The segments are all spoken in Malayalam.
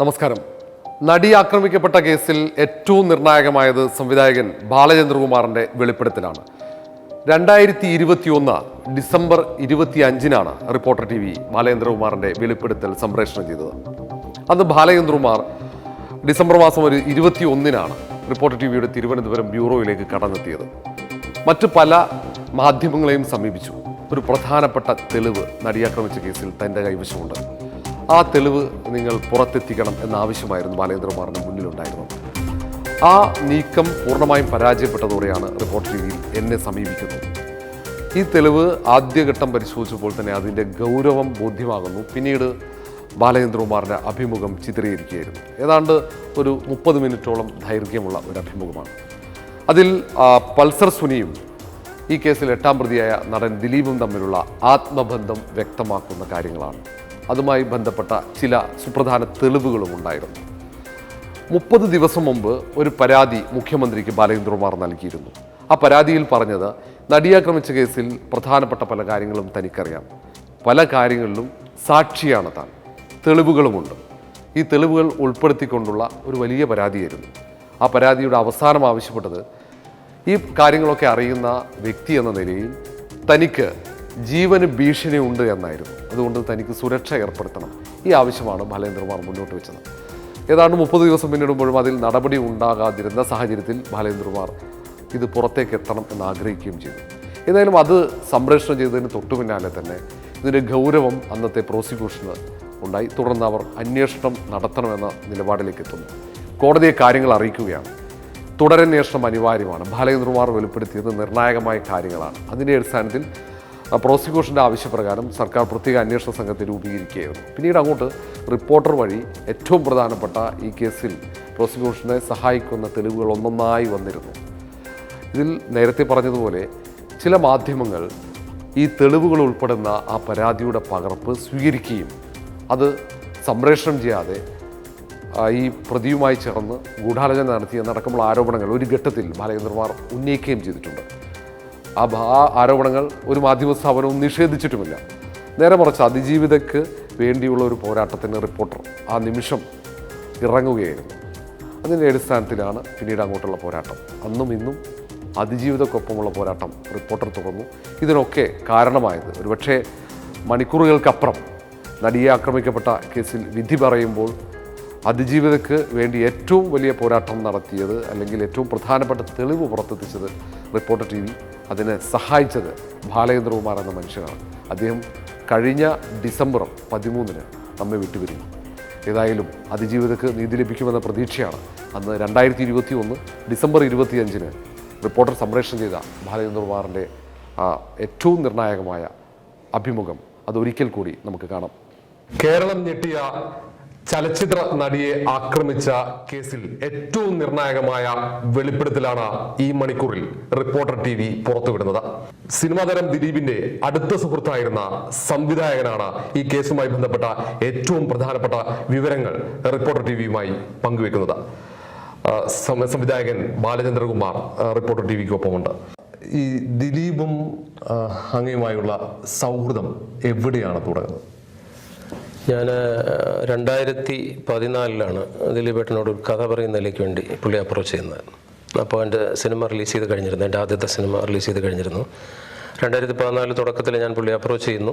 നമസ്കാരം. നടി ആക്രമിക്കപ്പെട്ട കേസിൽ ഏറ്റവും നിർണായകമായത് സംവിധായകൻ ബാലചന്ദ്രകുമാറിന്റെ വെളിപ്പെടുത്തലാണ്. രണ്ടായിരത്തി ഇരുപത്തി ഒന്ന് ഡിസംബർ ഇരുപത്തി അഞ്ചിനാണ് റിപ്പോർട്ടർ ടി വി ബാലചന്ദ്രകുമാറിന്റെ വെളിപ്പെടുത്തൽ സംപ്രേഷണം ചെയ്തത്. അന്ന് ബാലചന്ദ്രകുമാർ ഡിസംബർ മാസം ഒരു ഇരുപത്തി ഒന്നിനാണ് റിപ്പോർട്ടർ ടി വിയുടെ തിരുവനന്തപുരം ബ്യൂറോയിലേക്ക് കടന്നെത്തിയത്. മറ്റ് പല മാധ്യമങ്ങളെയും സമീപിച്ചു. ഒരു പ്രധാനപ്പെട്ട തെളിവ് നടിയാക്രമിച്ച കേസിൽ തന്റെ കൈവശമുണ്ട്. ആ തെളിവ് നിങ്ങൾ പുറത്തെത്തിക്കണം എന്ന ആവശ്യമായിരുന്നു ബാലേന്ദ്രകുമാറിന് മുന്നിലുണ്ടായിരുന്നത്. ആ നീക്കം പൂർണമായും പരാജയപ്പെട്ടതോടെയാണ് റിപ്പോർട്ട് ടി വിയിൽ എന്നെ സമീപിക്കുന്നത്. ഈ തെളിവ് ആദ്യഘട്ടം പരിശോധിച്ചപ്പോൾ തന്നെ അതിന്റെ ഗൗരവം ബോധ്യമാകുന്നു. പിന്നീട് ബാലചന്ദ്രകുമാറിന്റെ അഭിമുഖം ചിത്രീകരിക്കുകയായിരുന്നു. ഏതാണ്ട് ഒരു മുപ്പത് മിനിറ്റോളം ദൈർഘ്യമുള്ള ഒരു അഭിമുഖമാണ്. അതിൽ പൾസർ സുനിയും ഈ കേസിൽ എട്ടാം പ്രതിയായ നടൻ ദിലീപും തമ്മിലുള്ള ആത്മബന്ധം വ്യക്തമാക്കുന്ന കാര്യങ്ങളാണ്. അതുമായി ബന്ധപ്പെട്ട ചില സുപ്രധാന തെളിവുകളും ഉണ്ടായിരുന്നു. മുപ്പത് ദിവസം മുമ്പ് ഒരു പരാതി മുഖ്യമന്ത്രിക്ക് ബാലചന്ദ്രകുമാർ നൽകിയിരുന്നു. ആ പരാതിയിൽ പറഞ്ഞത് നടിയാക്രമിച്ച കേസിൽ പ്രധാനപ്പെട്ട പല കാര്യങ്ങളും തനിക്കറിയാം. പല കാര്യങ്ങളിലും സാക്ഷിയാണ് താൻ തെളിവുകളുമുണ്ട്. ഈ തെളിവുകൾ ഉൾപ്പെടുത്തിക്കൊണ്ടുള്ള ഒരു വലിയ പരാതിയായിരുന്നു. ആ പരാതിയുടെ അവസാനം ആവശ്യപ്പെട്ടത് ഈ കാര്യങ്ങളൊക്കെ അറിയുന്ന വ്യക്തി എന്ന നിലയിൽ തനിക്ക് ജീവന് ഭീഷണി ഉണ്ട് എന്നായിരുന്നു. അതുകൊണ്ട് തനിക്ക് സുരക്ഷ ഏർപ്പെടുത്തണം. ഈ ആവശ്യമാണ് ബാലേന്ദ്രകുമാർ മുന്നോട്ട് വെച്ചത്. ഏതാണ്ട് മുപ്പത് ദിവസം പിന്നിടുമ്പോഴും അതിൽ നടപടി ഉണ്ടാകാതിരുന്ന സാഹചര്യത്തിൽ ബാലേന്ദ്രകുമാർ ഇത് പുറത്തേക്ക് എത്തണം എന്ന് ആഗ്രഹിക്കുകയും ചെയ്തു. ഏതായാലും അത് സംപ്രേഷണം ചെയ്തതിന് തൊട്ടു പിന്നാലെ തന്നെ ഇതിന്റെ ഗൗരവം അന്നത്തെ പ്രോസിക്യൂഷന് ഉണ്ടായി. തുടർന്ന് അവർ അന്വേഷണം നടത്തണമെന്ന നിലപാടിലേക്ക് എത്തുന്നു. കോടതിയെ കാര്യങ്ങൾ അറിയിക്കുകയാണ്. തുടരന്വേഷണം അനിവാര്യമാണ്. ബാലചന്ദ്രകുമാർ വെളിപ്പെടുത്തിയത് നിർണായകമായ കാര്യങ്ങളാണ്. അതിന്റെ അടിസ്ഥാനത്തിൽ പ്രോസിക്യൂഷന്റെ ആവശ്യപ്രകാരം സർക്കാർ പ്രത്യേക അന്വേഷണ സംഘത്തെ രൂപീകരിക്കുകയായിരുന്നു. പിന്നീട് അങ്ങോട്ട് റിപ്പോർട്ടർ വഴി ഏറ്റവും പ്രധാനപ്പെട്ട ഈ കേസിൽ പ്രോസിക്യൂഷനെ സഹായിക്കുന്ന തെളിവുകൾ ഒന്നൊന്നായി വന്നിരുന്നു. ഇതിൽ നേരത്തെ പറഞ്ഞതുപോലെ ചില മാധ്യമങ്ങൾ ഈ തെളിവുകൾ ഉൾപ്പെടുന്ന ആ പരാതിയുടെ പകർപ്പ് സ്വീകരിക്കുകയും അത് സംപ്രേഷണം ചെയ്യാതെ ഈ പ്രതിയുമായി ചേർന്ന് ഗൂഢാലോചന നടത്തി നടക്കുമ്പോൾ ആരോപണങ്ങൾ ഒരു ഘട്ടത്തിൽ ബാലകേന്ദ്രമാർ ഉന്നയിക്കുകയും ചെയ്തിട്ടുണ്ട്. ആ ആ ആരോപണങ്ങൾ ഒരു മാധ്യമ സ്ഥാപനവും നിഷേധിച്ചിട്ടുമില്ല. നേരെ മറിച്ച് അതിജീവിതയ്ക്ക് വേണ്ടിയുള്ള ഒരു പോരാട്ടത്തിന് റിപ്പോർട്ടർ ആ നിമിഷം ഇറങ്ങുകയായിരുന്നു. അതിന്റെ അടിസ്ഥാനത്തിലാണ് പിന്നീട് അങ്ങോട്ടുള്ള പോരാട്ടം. അന്നും ഇന്നും അതിജീവിതക്കൊപ്പമുള്ള പോരാട്ടം റിപ്പോർട്ടർ തുടർന്നു. ഇതിനൊക്കെ കാരണമായത് ഒരുപക്ഷെ മണിക്കൂറുകൾക്കപ്പുറം നടിയെ ആക്രമിക്കപ്പെട്ട കേസിൽ വിധി പറയുമ്പോൾ അതിജീവിതയ്ക്ക് വേണ്ടി ഏറ്റവും വലിയ പോരാട്ടം നടത്തിയത് അല്ലെങ്കിൽ ഏറ്റവും പ്രധാനപ്പെട്ട തെളിവ് പുറത്തെത്തിച്ചത് റിപ്പോർട്ടർ ടി അതിനെ സഹായിച്ചത് ബാലചന്ദ്രകുമാർ എന്ന മനുഷ്യനാണ്. അദ്ദേഹം കഴിഞ്ഞ ഡിസംബർ പതിമൂന്നിന് നമ്മെ വിട്ടുപിരിഞ്ഞു. ഏതായാലും അതിജീവിതക്ക് നീതി ലഭിക്കുമെന്ന പ്രതീക്ഷയാണ് അന്ന് രണ്ടായിരത്തി ഇരുപത്തി ഒന്ന് ഡിസംബർ ഇരുപത്തിയഞ്ചിന് റിപ്പോർട്ടർ സംപ്രേഷണം ചെയ്ത ബാലചന്ദ്രകുമാറിന്റെ ഏറ്റവും നിർണായകമായ അഭിമുഖം അതൊരിക്കൽ കൂടി നമുക്ക് കാണാം. കേരളം ഞെട്ടിയ ചലച്ചിത്ര നടിയെ ആക്രമിച്ച കേസിൽ ഏറ്റവും നിർണായകമായ വെളിപ്പെടുത്തലാണ് ഈ മണിക്കൂറിൽ റിപ്പോർട്ടർ ടി വി പുറത്തുവിടുന്നത്. സിനിമാ തരം ദിലീപിന്റെ അടുത്ത സുഹൃത്തായിരുന്ന സംവിധായകനാണ് ഈ കേസുമായി ബന്ധപ്പെട്ട ഏറ്റവും പ്രധാനപ്പെട്ട വിവരങ്ങൾ റിപ്പോർട്ടർ ടി വിയുമായി പങ്കുവെക്കുന്നത്. സംവിധായകൻ ബാലചന്ദ്രകുമാർ റിപ്പോർട്ടർ ടി വിക്കൊപ്പമുണ്ട് ഈ ദിലീപും അങ്ങയുമായുള്ള സൗഹൃദം എവിടെയാണ് തുടങ്ങുന്നത്? ഞാൻ രണ്ടായിരത്തി പതിനാലിലാണ് ദിലീപേട്ടനോട് ഒരു കഥ പറയുന്നതിലേക്ക് വേണ്ടി പുള്ളി അപ്രോച്ച് ചെയ്യുന്നത്. അപ്പോൾ എന്റെ സിനിമ റിലീസ് ചെയ്ത് കഴിഞ്ഞിരുന്നു. എന്റെ ആദ്യത്തെ സിനിമ റിലീസ് ചെയ്ത് കഴിഞ്ഞിരുന്നു. രണ്ടായിരത്തി പതിനാല് തുടക്കത്തിൽ ഞാൻ പുള്ളി അപ്രോച്ച് ചെയ്യുന്നു.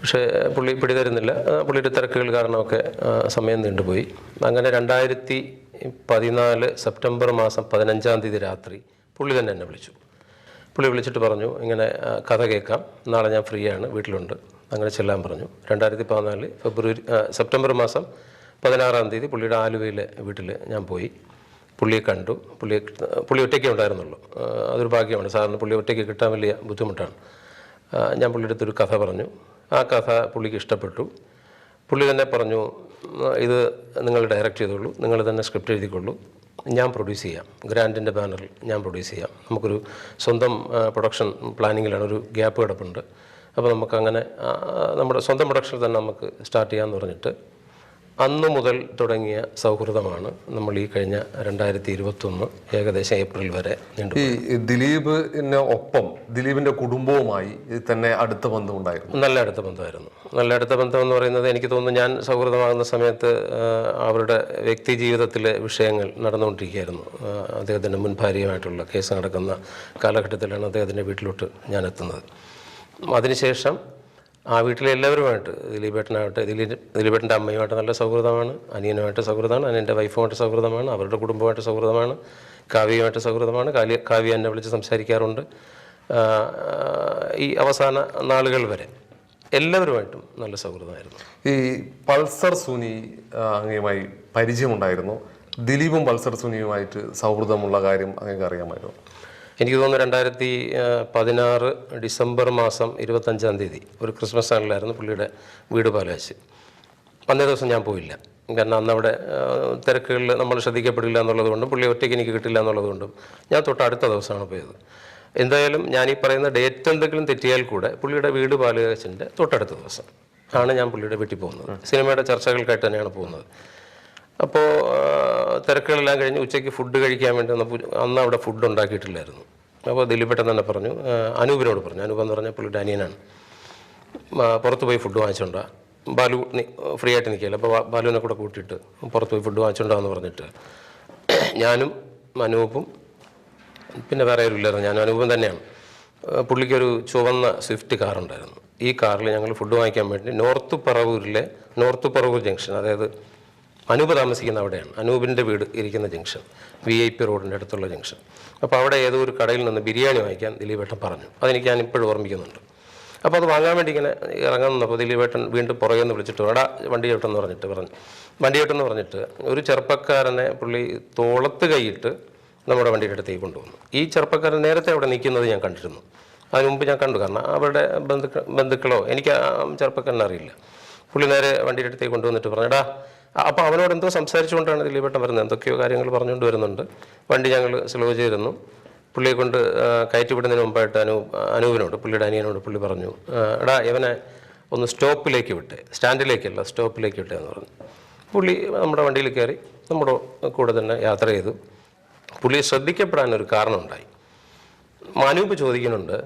പക്ഷേ പുള്ളി പിടിതരുന്നില്ല. പുള്ളിയുടെ തിരക്കുകൾ കാരണമൊക്കെ സമയം നീണ്ടുപോയി. അങ്ങനെ രണ്ടായിരത്തി പതിനാല് സെപ്റ്റംബർ മാസം പതിനഞ്ചാം തീയതി രാത്രി പുള്ളി തന്നെ എന്നെ വിളിച്ചു. പുള്ളി വിളിച്ചിട്ട് പറഞ്ഞു ഇങ്ങനെ കഥ കേൾക്കാം. നാളെ ഞാൻ ഫ്രീ ആണ് വീട്ടിലുണ്ട്. അങ്ങനെ ചെല്ലാൻ പറഞ്ഞു. രണ്ടായിരത്തി പതിനാല് ഫെബ്രുവരി സെപ്റ്റംബർ മാസം പതിനാറാം തീയതി പുള്ളിയുടെ ആലുവയിലെ വീട്ടിൽ ഞാൻ പോയി. പുള്ളിയെ കണ്ടു. പുള്ളിയെ പുള്ളി ഒറ്റയ്ക്ക് ഉണ്ടായിരുന്നുള്ളൂ. അതൊരു ഭാഗ്യമാണ്. സാറിന് പുള്ളി ഒറ്റയ്ക്ക് കിട്ടാൻ വലിയ ബുദ്ധിമുട്ടാണ്. ഞാൻ പുള്ളിയുടെ അടുത്തൊരു കഥ പറഞ്ഞു. ആ കഥ പുള്ളിക്ക് ഇഷ്ടപ്പെട്ടു. പുള്ളി തന്നെ പറഞ്ഞു ഇത് നിങ്ങൾ ഡയറക്റ്റ് ചെയ്തോളൂ. നിങ്ങൾ തന്നെ സ്ക്രിപ്റ്റ് എഴുതിക്കൊള്ളൂ. ഞാൻ പ്രൊഡ്യൂസ് ചെയ്യാം. ഗ്രാൻഡിന്റെ ബാനറിൽ ഞാൻ പ്രൊഡ്യൂസ് ചെയ്യാം. നമുക്കൊരു സ്വന്തം പ്രൊഡക്ഷൻ പ്ലാനിങ്ങിലാണ് ഒരു ഗ്യാപ്പ് കിടപ്പുണ്ട്. അപ്പോൾ നമുക്കങ്ങനെ നമ്മുടെ സ്വന്തം പ്രൊഡക്ഷനിൽ തന്നെ നമുക്ക് സ്റ്റാർട്ട് ചെയ്യാമെന്ന് പറഞ്ഞിട്ട് അന്നു മുതൽ തുടങ്ങിയ സൗഹൃദമാണ് നമ്മൾ ഈ കഴിഞ്ഞ രണ്ടായിരത്തി ഇരുപത്തൊന്ന് ഏകദേശം ഏപ്രിൽ വരെ നീണ്ടു ഈ ദിലീപിന് ഒപ്പം ദിലീപിന്റെ കുടുംബവുമായി തന്നെ അടുത്ത ബന്ധമുണ്ടായിരുന്നു. നല്ല അടുത്ത ബന്ധമായിരുന്നു. നല്ല അടുത്ത ബന്ധം എന്ന് പറയുന്നത് എനിക്ക് തോന്നുന്നു ഞാൻ സൗഹൃദമാകുന്ന സമയത്ത് അവരുടെ വ്യക്തി ജീവിതത്തിലെ വിഷയങ്ങൾ നടന്നുകൊണ്ടിരിക്കുകയായിരുന്നു. അദ്ദേഹത്തിന്റെ മുൻ ഭാര്യയുമായിട്ടുള്ള കേസ് നടക്കുന്ന കാലഘട്ടത്തിലാണ് അദ്ദേഹത്തിന്റെ വീട്ടിലോട്ട് ഞാൻ എത്തുന്നത്. അതിനുശേഷം ആ വീട്ടിലെ എല്ലാവരുമായിട്ട് ദിലീപേട്ടനാവട്ടെ ദിലീപ് ദിലീപേട്ടന്റെ അമ്മയുമായിട്ട് നല്ല സൗഹൃദമാണ് അനിയനുമായിട്ട് സൗഹൃദമാണ് അനിയന്റെ വൈഫുമായിട്ട് സൗഹൃദമാണ് അവരുടെ കുടുംബമായിട്ട് സൗഹൃദമാണ് കാവ്യയുമായിട്ട് സൗഹൃദമാണ് കാവ്യ കാവ്യ എന്നെ വിളിച്ച് സംസാരിക്കാറുണ്ട്. ഈ അവസാന നാളുകൾ വരെ എല്ലാവരുമായിട്ടും നല്ല സൗഹൃദമായിരുന്നു. ഈ പൾസർ സുനി അങ്ങയുമായി പരിചയമുണ്ടായിരുന്നു. ദിലീപും പൾസർ സുനിയുമായിട്ട് സൗഹൃദമുള്ള കാര്യം അങ്ങേക്ക് അറിയാമായിരുന്നു? എനിക്ക് തോന്നുന്നു രണ്ടായിരത്തി പതിനാറ് ഡിസംബർ മാസം ഇരുപത്തഞ്ചാം തീയതി ഒരു ക്രിസ്മസ് ആണിലായിരുന്നു പുള്ളിയുടെ വീട് പാലാശ് അന്നേ ദിവസം ഞാൻ പോയില്ല. കാരണം അന്ന് അവിടെ തിരക്കുകളിൽ നമ്മൾ ശ്രദ്ധിക്കപ്പെടില്ല എന്നുള്ളത് കൊണ്ടും പുള്ളി ഒറ്റയ്ക്ക് എനിക്ക് കിട്ടില്ല എന്നുള്ളത് കൊണ്ടും ഞാൻ തൊട്ട് അടുത്ത ദിവസമാണ് പോയത്. എന്തായാലും ഞാൻ ഈ പറയുന്ന ഡേറ്റ് എന്തെങ്കിലും തെറ്റിയാൽ കൂടെ പുള്ളിയുടെ വീട് പാലുകാച്ചിന്റെ തൊട്ടടുത്ത ദിവസം ആണ് ഞാൻ പുള്ളിയുടെ വീട്ടിൽ പോകുന്നത്. സിനിമയുടെ ചർച്ചകൾക്കായിട്ട് തന്നെയാണ് പോകുന്നത്. അപ്പോൾ തിരക്കുകളെല്ലാം കഴിഞ്ഞ് ഉച്ചയ്ക്ക് ഫുഡ് കഴിക്കാൻ വേണ്ടി വന്നപ്പോൾ അന്ന് അവിടെ ഫുഡ് ഉണ്ടാക്കിയിട്ടില്ലായിരുന്നു. അപ്പോൾ ദിലീപേട്ടൻ തന്നെ പറഞ്ഞു അനൂപിനോട് പറഞ്ഞു. അനൂപ് എന്ന് പറഞ്ഞാൽ പുള്ളിയുടെ അനിയനാണ്. പുറത്ത് പോയി ഫുഡ് വാങ്ങിച്ചോണ്ടാ. ബാലു നി- ഫ്രീ ആയിട്ട് നിൽക്കില്ല അപ്പോൾ ബാലുവിനെ കൂടെ കൂട്ടിയിട്ട് പുറത്ത് പോയി ഫുഡ് വാങ്ങിച്ചോണ്ടാന്ന് പറഞ്ഞിട്ട് ഞാനും അനൂപും പിന്നെ വേറെ ആരുമില്ലായിരുന്നു ഞാനും അനുഭവം തന്നെയാണ്. പുള്ളിക്കൊരു ചുവന്ന സ്വിഫ്റ്റ് കാറുണ്ടായിരുന്നു ഈ കാറിൽ ഞങ്ങൾ ഫുഡ് വാങ്ങിക്കാൻ വേണ്ടി നോർത്ത് പറവൂരിലെ നോർത്ത് പറവൂർ ജംഗ്ഷൻ അതായത് അനൂപ് താമസിക്കുന്ന അവിടെയാണ്. അനൂപിന്റെ വീട് ഇരിക്കുന്ന ജംഗ്ഷൻ വി ഐ പി റോഡിന്റെ അടുത്തുള്ള ജംഗ്ഷൻ. അപ്പോൾ അവിടെ ഏതോ ഒരു കടയിൽ നിന്ന് ബിരിയാണി വാങ്ങിക്കാൻ ദിലീപേട്ടൻ പറഞ്ഞു. അതെനിക്ക് ഞാൻ ഇപ്പോഴും ഓർമ്മിക്കുന്നുണ്ട്. അപ്പോൾ അത് വാങ്ങാൻ വേണ്ടി ഇങ്ങനെ ഇറങ്ങുന്നപ്പോൾ ദിലീപേട്ടൻ വീണ്ടും പുറകെ നിന്ന് വിളിച്ചിട്ട് എടാ വണ്ടി ചേട്ടെന്ന് പറഞ്ഞിട്ട് പറഞ്ഞു. വണ്ടി ചേട്ടെന്ന് പറഞ്ഞിട്ട് ഒരു ചെറുപ്പക്കാരനെ പുള്ളി തോളത്ത് കൈയിട്ട് നമ്മുടെ വണ്ടിയുടെ അടുത്തേക്ക് കൊണ്ടുവന്നു. ഈ ചെറുപ്പക്കാരൻ നേരത്തെ അവിടെ നിൽക്കുന്നത് ഞാൻ കണ്ടിരുന്നു. അതിന് മുമ്പ് ഞാൻ കണ്ടു. കാരണം അവരുടെ ബന്ധുക്ക ബന്ധുക്കളോ എനിക്ക് ആ ചെറുപ്പക്കാരനെ അറിയില്ല. പുള്ളി നേരെ വണ്ടിയുടെ അടുത്തേക്ക് കൊണ്ടുവന്നിട്ട് പറഞ്ഞടാ അപ്പോൾ അവനോട് എന്തോ സംസാരിച്ചുകൊണ്ടാണ് ദിലീപേട്ടൻ വരുന്നത്? എന്തൊക്കെയോ കാര്യങ്ങൾ പറഞ്ഞുകൊണ്ട് വരുന്നുണ്ട്. വണ്ടി ഞങ്ങൾ സ്ലോ ചെയ്തിരുന്നു. പുള്ളിയെ കൊണ്ട് കയറ്റിവിടുന്നതിന് മുമ്പായിട്ട് അനു അനൂപിനോട് പുള്ളിയുടെ അനിയനോട് പുള്ളി പറഞ്ഞു എടാ ഇവനെ ഒന്ന് സ്റ്റോപ്പിലേക്ക് വിട്ടെ. സ്റ്റാൻഡിലേക്കല്ല സ്റ്റോപ്പിലേക്ക് വിട്ടേ എന്ന് പറഞ്ഞു. പുള്ളി നമ്മുടെ വണ്ടിയിൽ കയറി നമ്മുടെ കൂടെ തന്നെ യാത്ര ചെയ്തു. പുള്ളിയെ ശ്രദ്ധിക്കപ്പെടാനൊരു കാരണമുണ്ടായി. അനൂപ് ചോദിക്കുന്നുണ്ട്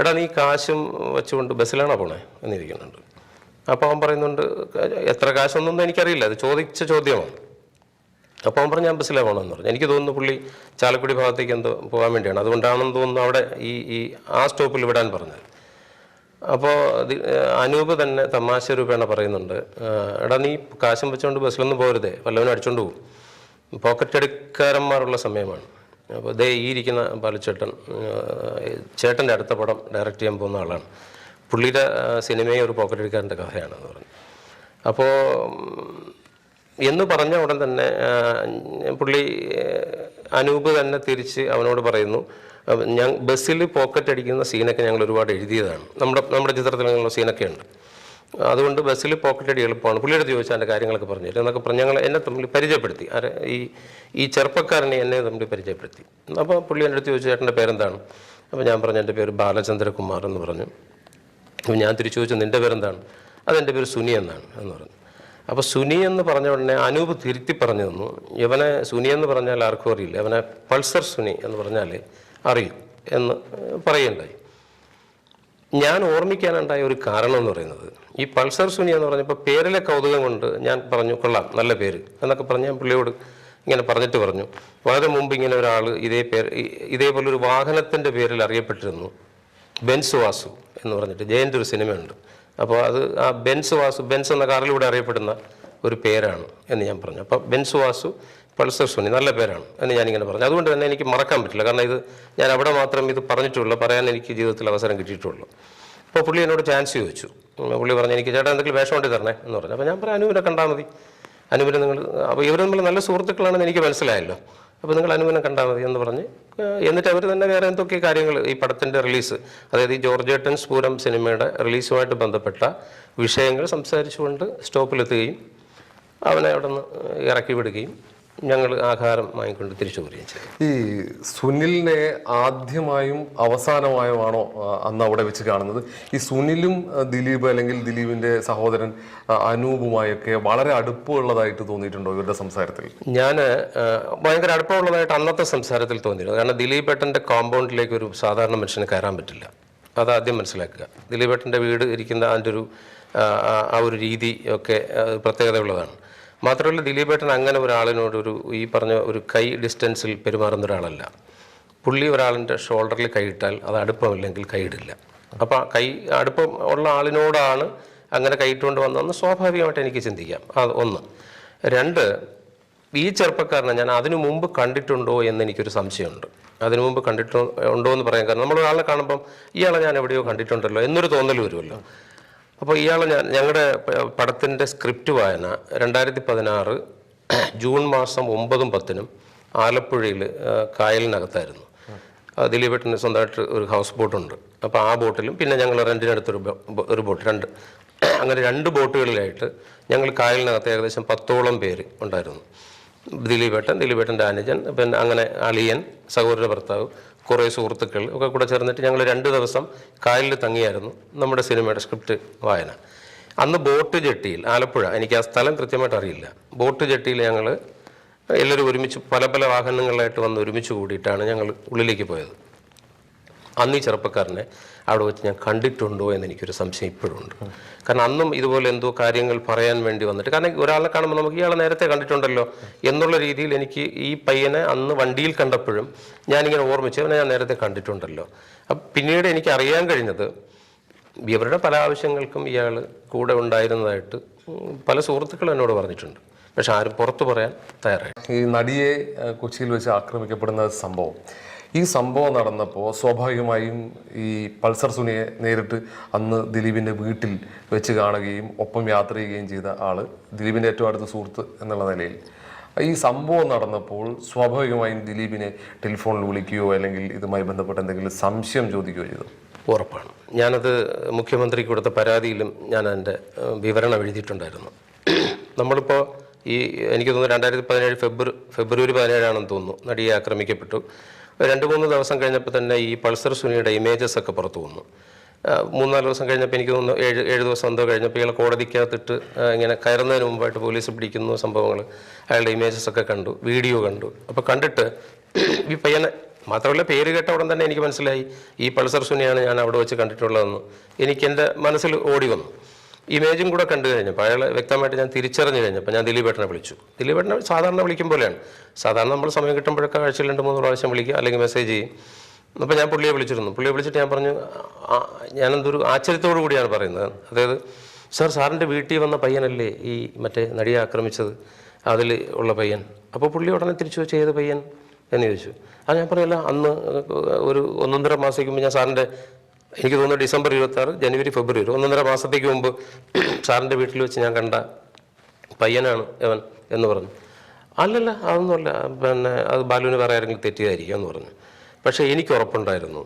എടാ നീ കാശും വെച്ചുകൊണ്ട് ബസ്സിലാണോ പോണേ? എന്നിരിക്കുന്നുണ്ട്. അപ്പോൾ അവൻ പറയുന്നുണ്ട് എത്ര കാശൊന്നും എനിക്കറിയില്ല അത് ചോദിച്ച ചോദ്യമാണ്. അപ്പോൾ അവൻ പറഞ്ഞു ഞാൻ ബസ്സിലാണ് പോകണമെന്ന് പറഞ്ഞു. എനിക്ക് തോന്നുന്നു പുള്ളി ചാലക്കുടി ഭാഗത്തേക്ക് എന്തോ പോകാൻ വേണ്ടിയാണ്. അതുകൊണ്ടാണെന്ന് തോന്നുന്നു അവിടെ ഈ ഈ ആ സ്റ്റോപ്പിൽ വിടാൻ പറഞ്ഞത്. അപ്പോൾ അനൂപ് തന്നെ തമാശ രൂപേണ പറയുന്നുണ്ട് എടാ നീ കാശും വെച്ചുകൊണ്ട് ബസ്സിലൊന്നും പോരുതേ വല്ലവനും അടിച്ചോണ്ട് പോകും പോക്കറ്റ് അടിക്കാരന്മാരുള്ള സമയമാണ്. അപ്പോൾ ദേ ഈ ഇരിക്കുന്ന ബാലച്ചേട്ടൻ ചേട്ടന്റെ അടുത്ത പടം ഡയറക്റ്റ് ചെയ്യാൻ പോകുന്ന ആളാണ്. പുള്ളിയുടെ സിനിമയെ ഒരു പോക്കറ്റ് അടിക്കാരന്റെ കഥയാണെന്ന് പറഞ്ഞു. അപ്പോൾ എന്ന് പറഞ്ഞ ഉടൻ തന്നെ പുള്ളി അനൂപ് തന്നെ തിരിച്ച് അവനോട് പറയുന്നു ഞാൻ ബസ്സിൽ പോക്കറ്റ് അടിക്കുന്ന സീനൊക്കെ ഞങ്ങൾ ഒരുപാട് എഴുതിയതാണ്. നമ്മുടെ നമ്മുടെ ചിത്രത്തിലുള്ള സീനൊക്കെ ഉണ്ട്. അതുകൊണ്ട് ബസ്സിൽ പോക്കറ്റ് അടി എളുപ്പമാണ്. പുള്ളിയുടെ ചോദിച്ചാൽ എന്റെ കാര്യങ്ങളൊക്കെ പറഞ്ഞു തരും എന്നൊക്കെ പറഞ്ഞ് ഞങ്ങൾ എന്നെ തമ്മിൽ പരിചയപ്പെടുത്തി. ഈ ഈ ചെറുപ്പക്കാരനെ എന്നെ തമ്മിൽ പരിചയപ്പെടുത്തി. അപ്പോൾ പുള്ളി എന്റെ അടുത്ത് ചോദിച്ചു ചേട്ടന്റെ പേരെന്താണ്? അപ്പോൾ ഞാൻ പറഞ്ഞു എന്റെ പേര് ബാലചന്ദ്രകുമാർ എന്ന് പറഞ്ഞു. അപ്പോൾ ഞാൻ തിരിച്ചു ചോദിച്ചു നിന്റെ പേരെന്താണ്? അതെന്റെ പേര് സുനി എന്നാണ് എന്ന് പറഞ്ഞു. അപ്പോൾ സുനി എന്ന് പറഞ്ഞ ഉടനെ അനൂപ് തിരുത്തി പറഞ്ഞു തന്നു. ഇവനെ സുനി എന്ന് പറഞ്ഞാൽ ആർക്കും അറിയില്ല. ഇവനെ പൾസർ സുനി എന്ന് പറഞ്ഞാൽ അറിയും എന്ന് പറയുണ്ടായി ഞാൻ ഓർമ്മിക്കാനുണ്ടായ ഒരു കാരണം എന്ന് പറയുന്നത് ഈ പൾസർ സുനി എന്ന് പറഞ്ഞപ്പോൾ പേരിലെ കൗതുകം കൊണ്ട് ഞാൻ പറഞ്ഞു കൊള്ളാം നല്ല പേര് എന്നൊക്കെ പറഞ്ഞ് ഞാൻ പുള്ളിയോട് ഇങ്ങനെ പറഞ്ഞിട്ട് പറഞ്ഞു. വളരെ മുമ്പ് ഇങ്ങനെ ഒരാൾ ഇതേ പേര് ഇതേപോലെ ഒരു വാഹനത്തിന്റെ പേരിൽ അറിയപ്പെട്ടിരുന്നു ബെൻസ് വാസു എന്ന് പറഞ്ഞിട്ട്. ജയന്റെ ഒരു സിനിമയുണ്ട്. അപ്പോൾ അത് ആ ബെൻസ് വാസു ബെൻസ് എന്ന കാറിലൂടെ അറിയപ്പെടുന്ന ഒരു പേരാണ് എന്ന് ഞാൻ പറഞ്ഞു. അപ്പോൾ ബെൻസ് വാസു പൾസർ സുനി നല്ല പേരാണ് എന്ന് ഞാനിങ്ങനെ പറഞ്ഞു. അതുകൊണ്ട് തന്നെ എനിക്ക് മറക്കാൻ പറ്റില്ല. കാരണം ഇത് ഞാൻ അവിടെ മാത്രം ഇത് പറഞ്ഞിട്ടുള്ളൂ പറയാൻ എനിക്ക് ജീവിതത്തിൽ അവസരം കിട്ടിയിട്ടുള്ളൂ. അപ്പോൾ പുള്ളി എന്നോട് ചാൻസ് ചോദിച്ചു. പുള്ളി പറഞ്ഞു എനിക്ക് ചേട്ടാ എന്തെങ്കിലും വേഷം കൊണ്ട് തരണേ എന്ന് പറഞ്ഞു. അപ്പോൾ ഞാൻ പറഞ്ഞു അനുവിനെ കണ്ടാൽ മതി. അനുവിനെ നിങ്ങൾ അപ്പോൾ ഇവർ നമ്മൾ നല്ല സുഹൃത്തുക്കളാണെന്ന് എനിക്ക് മനസ്സിലായല്ലോ. അപ്പോൾ നിങ്ങൾ അനുവിനെ കണ്ടാൽ മതി എന്ന് പറഞ്ഞ് എന്നിട്ട് അവർ തന്നെ വേറെ എന്തൊക്കെ കാര്യങ്ങൾ ഈ പടത്തിന്റെ റിലീസ് അതായത് ഈ ജോർജേട്ടൻ പൂരം സിനിമയുടെ റിലീസുമായിട്ട് ബന്ധപ്പെട്ട വിഷയങ്ങൾ സംസാരിച്ചുകൊണ്ട് സ്റ്റോപ്പിലെത്തുകയും അവനെ അവിടെ നിന്ന് ഇറക്കി വിടുകയും ഞങ്ങൾ ആഹാരം വാങ്ങിക്കൊണ്ട് തിരിച്ചു പോരുകയും ചെയ്തു. ഈ സുനിലിനെ ആദ്യമായും അവസാനമായുമാണോ അന്ന് അവിടെ വെച്ച് കാണുന്നത്? ഈ സുനിലും ദിലീപ് അല്ലെങ്കിൽ ദിലീപിന്റെ സഹോദരൻ അനൂപുമായൊക്കെ വളരെ അടുപ്പമുള്ളതായിട്ട് തോന്നിയിട്ടുണ്ടോ ഇവരുടെ സംസാരത്തിൽ? ഞാൻ ഭയങ്കര അടുപ്പമുള്ളതായിട്ട് അന്നത്തെ സംസാരത്തിൽ തോന്നിയിരുന്നു കാരണം ദിലീപ് ദിലീപേട്ടന്റെ കോമ്പൗണ്ടിലേക്ക് ഒരു സാധാരണ മനുഷ്യന് കയറാൻ പറ്റില്ല. അത് ആദ്യം മനസ്സിലാക്കുക. ദിലീപ് ദിലീപേട്ടന്റെ വീട് ഇരിക്കുന്ന അതിന്റെ ഒരു ആ ഒരു രീതി ഒക്കെ പ്രത്യേകതയുള്ളതാണ്. മാത്രമല്ല ദിലീപേട്ടൻ അങ്ങനെ ഒരാളിനോട് ഒരു ഈ പറഞ്ഞ ഒരു കൈ ഡിസ്റ്റൻസിൽ പെരുമാറുന്ന ഒരാളല്ല. പുള്ളി ഒരാളിന്റെ ഷോൾഡറിൽ കൈയിട്ടാൽ അത് അടുപ്പമില്ലെങ്കിൽ കൈയിടില്ല അപ്പോൾ കൈ അടുപ്പം ഉള്ള ആളിനോടാണ് അങ്ങനെ കൈയിട്ടുകൊണ്ട് വന്നതെന്ന് സ്വാഭാവികമായിട്ട് എനിക്ക് ചിന്തിക്കാം. അത് ഒന്ന്. രണ്ട് ഈ ചെറുപ്പക്കാരനെ ഞാൻ അതിനു മുമ്പ് കണ്ടിട്ടുണ്ടോ എന്ന് എനിക്കൊരു സംശയമുണ്ട്. അതിനു മുമ്പ് കണ്ടിട്ടുണ്ടോ എന്ന് പറയാൻ കാരണം നമ്മൾ ഒരാളെ കാണുമ്പം ഇയാളെ ഞാൻ എവിടെയോ കണ്ടിട്ടുണ്ടല്ലോ എന്നൊരു തോന്നൽ വരുമല്ലോ. അപ്പോൾ ഇയാളെ ഞാൻ ഞങ്ങളുടെ പടത്തിന്റെ സ്ക്രിപ്റ്റ് വായന രണ്ടായിരത്തി പതിനാറ് ജൂൺ മാസം ഒമ്പതും പത്തിനും ആലപ്പുഴയിൽ കായലിനകത്തായിരുന്നു. ദിലീപ് ദിലീപേട്ടന് സ്വന്തമായിട്ട് ഒരു ഹൗസ് ബോട്ടുണ്ട്. അപ്പോൾ ആ ബോട്ടിലും പിന്നെ ഞങ്ങൾ റെന്റിനടുത്തൊരു ഒരു ബോട്ട് രണ്ട് അങ്ങനെ രണ്ട് ബോട്ടുകളിലായിട്ട് ഞങ്ങൾ കായലിനകത്ത് ഏകദേശം പത്തോളം പേര് ഉണ്ടായിരുന്നു. ദിലീപേട്ടൻ ദിലീപേട്ടന്റെ അനുജൻ പിന്നെ അങ്ങനെ അളിയൻ സഹോദര ഭർത്താവ് കുറേ സുഹൃത്തുക്കൾ ഒക്കെ കൂടെ ചേർന്നിട്ട് ഞങ്ങൾ രണ്ട് ദിവസം കായലിൽ തങ്ങിയായിരുന്നു നമ്മുടെ സിനിമയുടെ സ്ക്രിപ്റ്റ് വായന. അന്ന് ബോട്ട് ജെട്ടിയിൽ ആലപ്പുഴ എനിക്ക് ആ സ്ഥലം കൃത്യമായിട്ട് അറിയില്ല. ബോട്ട് ജെട്ടിയിൽ ഞങ്ങൾ എല്ലാവരും ഒരുമിച്ച് പല പല വാഹനങ്ങളിലായിട്ട് വന്ന് ഒരുമിച്ച് കൂടിയിട്ടാണ് ഞങ്ങൾ ഉള്ളിലേക്ക് പോയത്. അന്ന് ഈ ചെറുപ്പക്കാരനെ അവിടെ വെച്ച് ഞാൻ കണ്ടിട്ടുണ്ടോ എന്ന് എനിക്കൊരു സംശയം ഇപ്പോഴും ഉണ്ട്. കാരണം അന്നും ഇതുപോലെ എന്തോ കാര്യങ്ങൾ പറയാൻ വേണ്ടി വന്നിട്ട് കാരണം ഒരാളെ കാണുമ്പോൾ നമുക്ക് ഇയാളെ നേരത്തെ കണ്ടിട്ടുണ്ടല്ലോ എന്നുള്ള രീതിയിൽ എനിക്ക് ഈ പയ്യനെ അന്ന് വണ്ടിയിൽ കണ്ടപ്പോഴും ഞാനിങ്ങനെ ഓർമ്മിച്ചു അവനെ ഞാൻ നേരത്തെ കണ്ടിട്ടുണ്ടല്ലോ. അപ്പം പിന്നീട് എനിക്ക് അറിയാൻ കഴിഞ്ഞത് ഇവരുടെ പല ആവശ്യങ്ങൾക്കും ഇയാൾ കൂടെ ഉണ്ടായിരുന്നതായിട്ട് പല സുഹൃത്തുക്കളും എന്നോട് പറഞ്ഞിട്ടുണ്ട്. പക്ഷെ ആരും പുറത്തു പറയാൻ തയ്യാറായി ഈ നടിയെ കൊച്ചിയിൽ വെച്ച് ആക്രമിക്കപ്പെടുന്ന സംഭവം. ഈ സംഭവം നടന്നപ്പോൾ സ്വാഭാവികമായും ഈ പൾസർ സുനിയെ നേരിട്ട് അന്ന് ദിലീപിന്റെ വീട്ടിൽ വെച്ച് കാണുകയും ഒപ്പം യാത്ര ചെയ്യുകയും ചെയ്ത ആൾ ദിലീപിന്റെ ഏറ്റവും അടുത്ത സുഹൃത്ത് എന്നുള്ള നിലയിൽ. ഈ സംഭവം നടന്നപ്പോൾ സ്വാഭാവികമായും ദിലീപിനെ ടെലിഫോണിൽ വിളിക്കുകയോ അല്ലെങ്കിൽ ഇതുമായി ബന്ധപ്പെട്ട എന്തെങ്കിലും സംശയം ചോദിക്കുകയോ ചെയ്തു. ഉറപ്പാണ്. ഞാനത് മുഖ്യമന്ത്രിക്ക് കൊടുത്ത പരാതിയിലും ഞാൻ എന്റെ വിവരണം എഴുതിയിട്ടുണ്ടായിരുന്നു. നമ്മളിപ്പോൾ ഈ എനിക്ക് തോന്നുന്നു രണ്ടായിരത്തി പതിനേഴ് ഫെബ്രുവരി ഫെബ്രുവരി പതിനേഴാണെന്ന് തോന്നുന്നു. നടിയെ ആക്രമിക്കപ്പെട്ടു. രണ്ട് മൂന്ന് ദിവസം കഴിഞ്ഞപ്പോൾ തന്നെ ഈ പൾസർ സുനിയുടെ ഇമേജസ് ഒക്കെ പുറത്തു വന്നു. മൂന്നാൽ ദിവസം കഴിഞ്ഞപ്പോൾ എനിക്ക് തോന്നുന്നു ഏഴ് ഏഴ് ദിവസം എന്തോ കഴിഞ്ഞപ്പോൾ ഇയാളെ കോടതിക്കകത്തിട്ട് ഇങ്ങനെ കയറുന്നതിന് മുമ്പായിട്ട് പോലീസ് പിടിക്കുന്ന സംഭവങ്ങൾ അയാളുടെ ഇമേജസ് ഒക്കെ കണ്ടു വീഡിയോ കണ്ടു. അപ്പോൾ കണ്ടിട്ട് ഈ പയ്യനെ മാത്രമല്ല പേര് കേട്ട ഉടൻ തന്നെ എനിക്ക് മനസ്സിലായി ഈ പൾസർ സുനിയാണ് ഞാൻ അവിടെ വെച്ച് കണ്ടിട്ടുള്ളതെന്ന്. എനിക്ക് എന്റെ മനസ്സിൽ ഓടി വന്നു. ഇമേജും കൂടെ കണ്ടു കഴിഞ്ഞപ്പോൾ അയാൾ വ്യക്തമായിട്ട് ഞാൻ തിരിച്ചറിഞ്ഞു കഴിഞ്ഞപ്പോൾ ഞാൻ ദിലീപേട്ടനെ വിളിച്ചു. ദിലീപേട്ടനെ സാധാരണ വിളിക്കും പോലെയാണ്. സാധാരണ നമ്മൾ സമയം കിട്ടുമ്പോഴൊക്കെ ആഴ്ചയിൽ രണ്ട് മൂന്ന് പ്രാവശ്യം വിളിക്കുക അല്ലെങ്കിൽ മെസ്സേജ് ചെയ്യും. അപ്പോൾ ഞാൻ പുള്ളിയെ വിളിച്ചിരുന്നു. പുള്ളിയെ വിളിച്ചിട്ട് ഞാൻ പറഞ്ഞു ഞാനെന്തൊരു ആശ്ചര്യത്തോടു കൂടിയാണ് പറയുന്നത്. അതായത് സാർ സാറിന്റെ വീട്ടിൽ വന്ന പയ്യനല്ലേ ഈ മറ്റേ നടിയെ ആക്രമിച്ചത്? അതിൽ ഉള്ള പയ്യൻ. അപ്പോൾ പുള്ളി ഉടനെ തിരിച്ചു വെച്ച് ഏത് പയ്യൻ? എന്ന് ചോദിച്ചു. അത് ഞാൻ പറയല്ല അന്ന് ഒരു ഒന്നൊന്നര മാസം ഞാൻ സാറിന്റെ എനിക്ക് തോന്നുന്നു ഡിസംബർ ഇരുപത്തി ആറ് ജനുവരി ഫെബ്രുവരി ഒന്നൊന്നര മാസത്തേക്ക് മുമ്പ് സാറിന്റെ വീട്ടിൽ വെച്ച് ഞാൻ കണ്ട പയ്യനാണ് അവൻ എന്ന് പറഞ്ഞു. അല്ലല്ല അതൊന്നുമല്ല. പിന്നെ അത് ബാലുവിന് വേറെ ആരെങ്കിലും തെറ്റിയതായിരിക്കും എന്ന് പറഞ്ഞു. പക്ഷേ എനിക്ക് ഉറപ്പുണ്ടായിരുന്നു.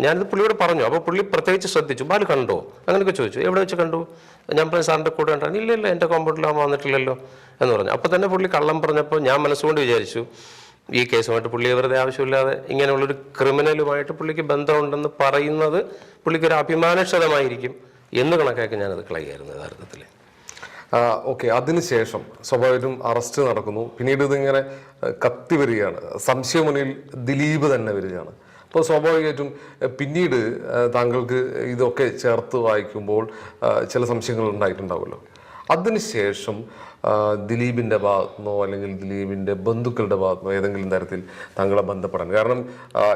ഞാനിത് പുള്ളിയോട് പറഞ്ഞു. അപ്പോൾ പുള്ളി പ്രത്യേകിച്ച് ശ്രദ്ധിച്ചു. ബാലു കണ്ടോ? അങ്ങനെയൊക്കെ ചോദിച്ചു. എവിടെ വെച്ച് കണ്ടു? ഞാൻ പറഞ്ഞു സാറിന്റെ കൂടെ കണ്ടാണ് ഇല്ല ഇല്ല എന്റെ കോമ്പൗണ്ടിലാകുമ്പോൾ വന്നിട്ടില്ലല്ലോ എന്ന് പറഞ്ഞു. അപ്പോൾ തന്നെ പുള്ളി കള്ളം പറഞ്ഞപ്പോൾ ഞാൻ മനസ്സുകൊണ്ട് വിചാരിച്ചു ഈ കേസുമായിട്ട് പുള്ളിയെ വെറുതെ ആവശ്യമില്ലാതെ ഇങ്ങനെയുള്ളൊരു ക്രിമിനലുമായിട്ട് പുള്ളിക്ക് ബന്ധമുണ്ടെന്ന് പറയുന്നത് പുള്ളിക്കൊരു അഭിമാനക്ഷതമായിരിക്കും എന്ന് കണക്കാക്കി ഞാനത് കളയായിരുന്നു യഥാർത്ഥത്തിൽ ഓക്കെ. അതിനുശേഷം സ്വാഭാവികം അറസ്റ്റ് നടക്കുന്നു. പിന്നീട് ഇതിങ്ങനെ കത്തി വരികയാണ് സംശയമുന്നിൽ ദിലീപ് തന്നെ വരികയാണ്. അപ്പോൾ സ്വാഭാവികമായിട്ടും പിന്നീട് താങ്കൾക്ക് ഇതൊക്കെ ചേർത്ത് വായിക്കുമ്പോൾ ചില സംശയങ്ങൾ ഉണ്ടായിട്ടുണ്ടാവുമല്ലോ. അതിനുശേഷം ദിലീപിന്റെ ഭാഗത്തുനിന്നോ അല്ലെങ്കിൽ ദിലീപിന്റെ ബന്ധുക്കളുടെ ഭാഗത്തുനിന്നോ ഏതെങ്കിലും തരത്തിൽ താങ്കളെ ബന്ധപ്പെടാൻ. കാരണം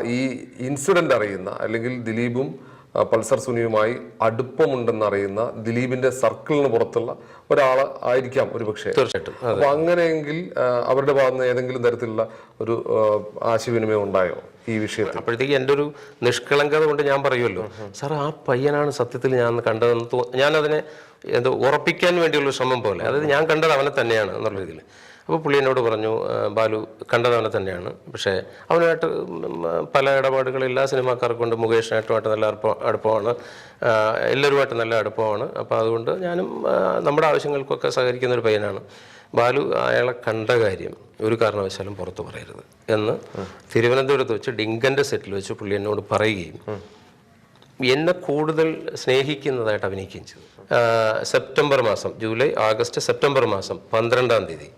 ഈ ഇൻസിഡന്റ് അറിയുന്ന അല്ലെങ്കിൽ ദിലീപും പൾസർ സുനിയുമായി അടുപ്പമുണ്ടെന്നറിയുന്ന ദിലീപിന്റെ സർക്കിളിന് പുറത്തുള്ള ഒരാൾ ആയിരിക്കാം ഒരു പക്ഷേ തീർച്ചയായിട്ടും അപ്പൊ അങ്ങനെയെങ്കിൽ അവരുടെ ഭാഗത്ത് നിന്ന് ഏതെങ്കിലും തരത്തിലുള്ള ഒരു ആശയവിനിമയം ഉണ്ടായോ ഈ വിഷയത്തിൽ? അപ്പോഴത്തേക്ക് എന്റെ ഒരു നിഷ്കളങ്കത കൊണ്ട് ഞാൻ പറയുമല്ലോ സാർ ആ പയ്യനാണ് സത്യത്തിൽ ഞാൻ കണ്ടതെന്ന് ഞാനതിനെ എന്തോ ഉറപ്പിക്കാൻ വേണ്ടിയുള്ള ശ്രമം പോലെ. അതായത് ഞാൻ കണ്ടത് അവനെ തന്നെയാണ് എന്നുള്ള രീതിയിൽ. അപ്പോൾ പുള്ളി എന്നോട് പറഞ്ഞു ബാലു കണ്ടതവനെ തന്നെയാണ്. പക്ഷേ അവനുമായിട്ട് പല ഇടപാടുകൾ എല്ലാ സിനിമാക്കാർക്കും ഉണ്ട്. മുകേഷിനായിട്ടുമായിട്ട് നല്ല അടുപ്പം അടുപ്പമാണ്. എല്ലാവരുമായിട്ട് നല്ല അടുപ്പമാണ്. അപ്പോൾ അതുകൊണ്ട് ഞാനും നമ്മുടെ ആവശ്യങ്ങൾക്കൊക്കെ സഹകരിക്കുന്ന ഒരു പയ്യനാണ്. ബാലു അയാളെ കണ്ട കാര്യം ഒരു കാരണവശാലും പുറത്തു പറയരുത്. എന്ന് തിരുവനന്തപുരത്ത് വെച്ച് ഡിങ്കന്റെ സെറ്റിൽ വെച്ച് പുള്ളി എന്നോട് പറയുകയും എന്നെ കൂടുതൽ സ്നേഹിക്കുന്നതായിട്ട് അഭിനയിക്കുകയും ചെയ്തു. സെപ്റ്റംബർ മാസം ജൂലൈ ആഗസ്റ്റ് സെപ്റ്റംബർ മാസം പന്ത്രണ്ടാം തീയതി.